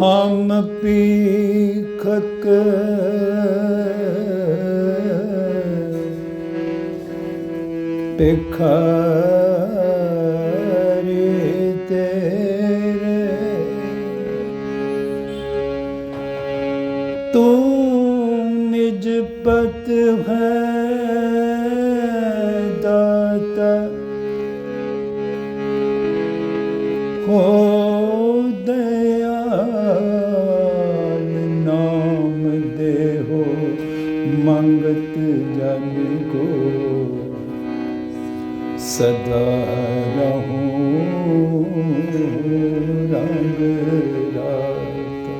ਹਮ ਪੀਖਕ ਪਿਖਾਰੀ ਮੰਗਤ ਜਨ ਕੋ ਸਦਾ ਰਹੂੰ ਰੰਗ ਰਾਤਾ।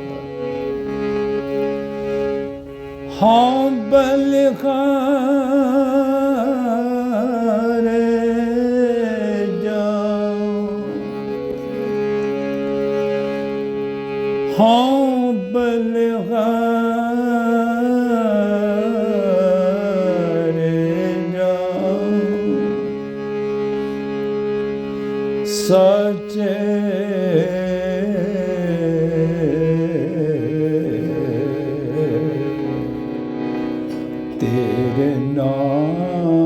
ਹਾਂ ਬਲਖਾਰੇ ਹਾਂ ਬਲਖਾਰੇ ਤੇਰੇ ਨਾਮ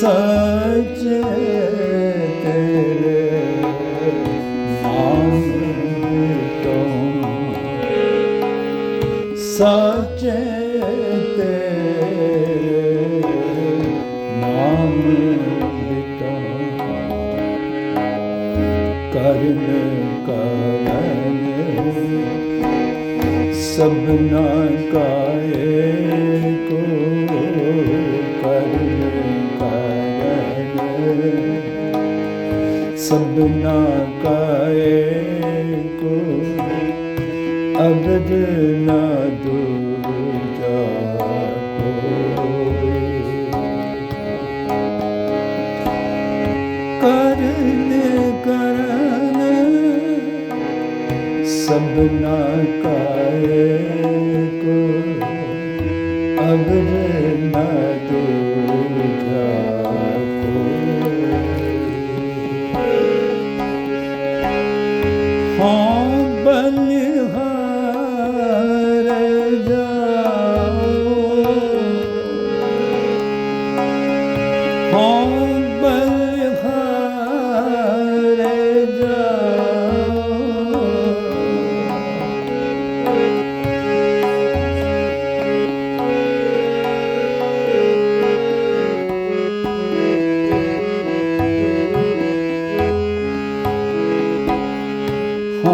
ਸਚ ਤੇਰੇ ਨਾਮ ਤੋਂ। ਸਚੇ ਤੇਰੇ ਨਾਮ ਬਿਟੋ ਕਰਨ ਕਰਨ ਸਭਨਾ ਕਾਏ ਸਭਨਾ ਕਾਏ ਕੋ ਅਬਦ ਨਾ ਦੂਜਾ ਕੋਈ ਕਰਨ ਕਰਨ ਸਭਨਾ ਕਾਏ ਕੋ ਅਬਦ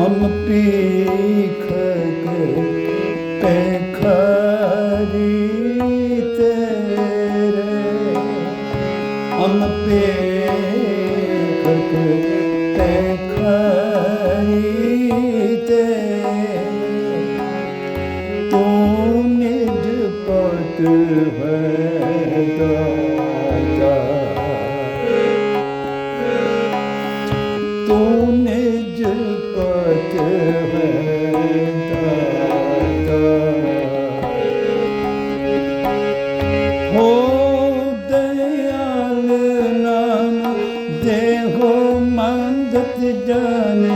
ਹਮ ਤੇ ਪੈਖਰੀ ਤੇਰੇ। ਹਮ ਪੀਖ ਪੈਖਰੀ ਤੇਰੇ। ਤੂੰ ਨਿਜ ਪਤ ਹੈ ਦਾਤਾ देहो मंदत जाने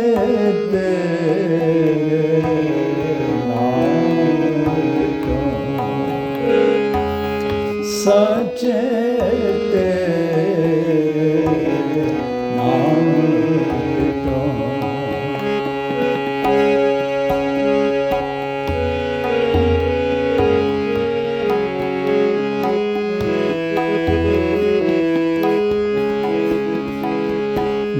eder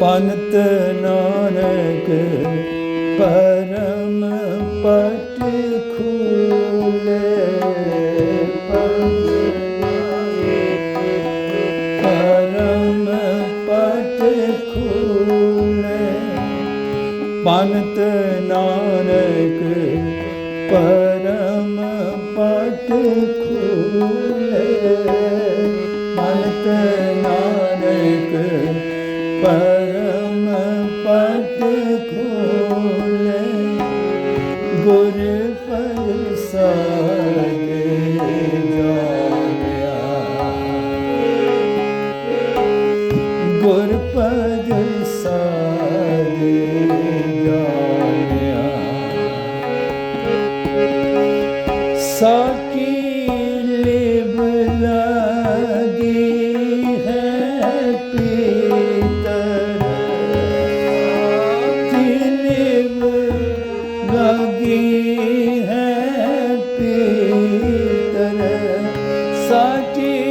ਪੰਤ ਨਾਨਕ ਪਰਮ ਪਟ ਖੂਲੇ ਪਰਮ ਪਟ ਖੂਲੇ ਪੰਤ ਨਾਨਕ ਪਰਮ ਪਟ ਖੂਲੇ ਪੰਤ ਨਾਨਕ ਪਰ sakti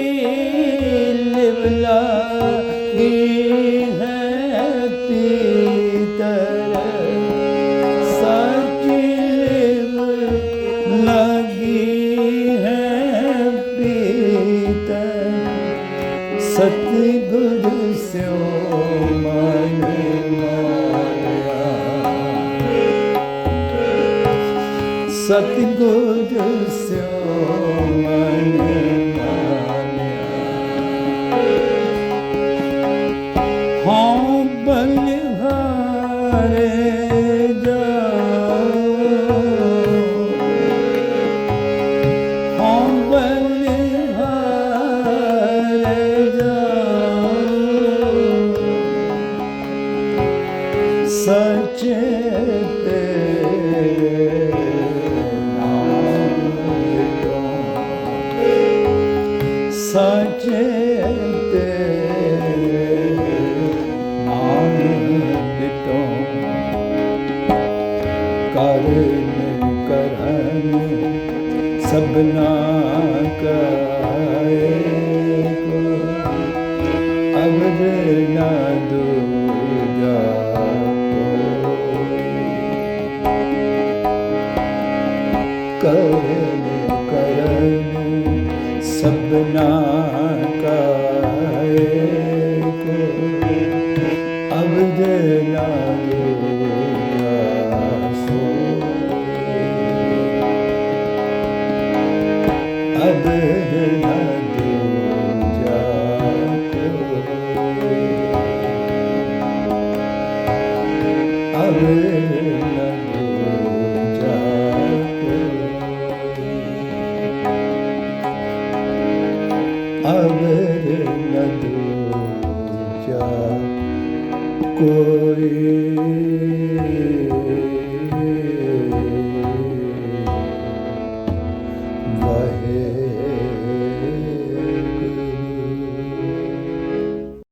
ਸਤਿਗੁਰ ਸਿਉ ਮਨ ਕਰਨ ਕਰਨ ਸਭਨਾ ਕਾਏ